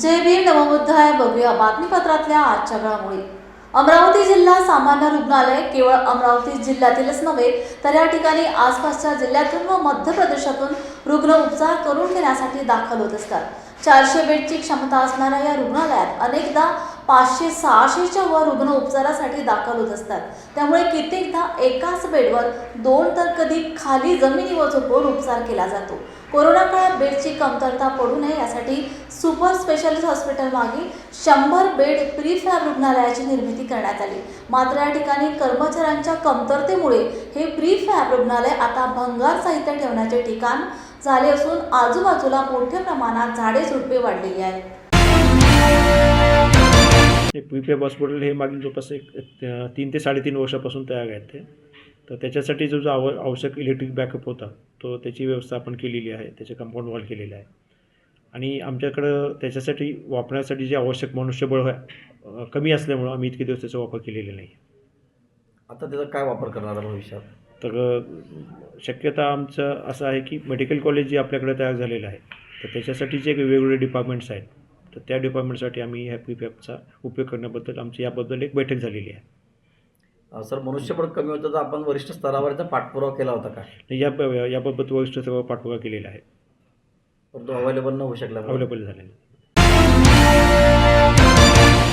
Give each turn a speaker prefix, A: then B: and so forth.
A: जय भीम नवबुद्धाय बघूया बातमीपत्रातल्या आजच्या घडामोडी. अमरावती जिल्हा सामान्य रुग्णालय केवळ अमरावती जिल्ह्यातीलच नव्हे तर या ठिकाणी आसपासच्या जिल्ह्यातून व मध्य प्रदेशातून रुग्ण उपचार करून घेण्यासाठी दाखल होत असतात. चारशे बेडची क्षमता असणाऱ्या या रुग्णालयात अनेकदा पाचशे सहाशेच्या वर रुग्ण उपचारासाठी दाखल होत असतात. त्यामुळे कित्येकदा एकाच बेडवर दोन तर कधी खाली जमिनीवर झोपून उपचार केला जातो? कोरोना काळात बेडची कमतरता पडू नये यासाठी सुपर स्पेशालिस्ट हॉस्पिटल मागे शंभर बेड प्रीफॅब रुग्णालयाची निर्मिती करण्यात आली. मात्र या ठिकाणी कर्मचाऱ्यांच्या कमतरतेमुळे हे प्रीफॅब रुग्णालय आता भंगार साहित्य ठेवण्याचे ठिकाण झाले असून आजूबाजूला मोठ्या प्रमाणात झाडे झुडपे वाढलेली आहेत.
B: हे प्रीपेब हॉस्पिटल हे मागील जवळपास एक तीन ते साडेतीन वर्षापासून तयार आहेत ते. तर त्याच्यासाठी जो जो आव आवश्यक इलेक्ट्रिक बॅकअप होता तो त्याची व्यवस्था आपण केलेली आहे त्याचे कंपाऊंड वॉल केलेलं आहे. आणि आमच्याकडं त्याच्यासाठी वापरण्यासाठी जे आवश्यक मनुष्यबळ कमी असल्यामुळं आम्ही इतके दिवस त्याचा वापर केलेला नाही.
C: आता त्याचा काय वापर करणार आहे भविष्यात?
B: तर शक्यता आमचं असं आहे की मेडिकल कॉलेज जे आपल्याकडे तयार झालेलं आहे तर त्याच्यासाठी जे वेगवेगळे डिपार्टमेंट्स आहेत तर त्या डिपार्टमेंटसाठी आम्ही ह्या फीफ एफचा उपयोग करण्याबद्दल आमची याबद्दल एक बैठक झालेली आहे.
C: सर मनुष्यबळ कमी होतं तर आपण वरिष्ठ स्तरावरचा पाठपुरावा केला होता का?
B: या याबाबत वरिष्ठ स्तरावर पाठपुरावा केलेला आहे.
C: परंतु अवेलेबल न होऊ शकला
B: अवेलेबल झालेला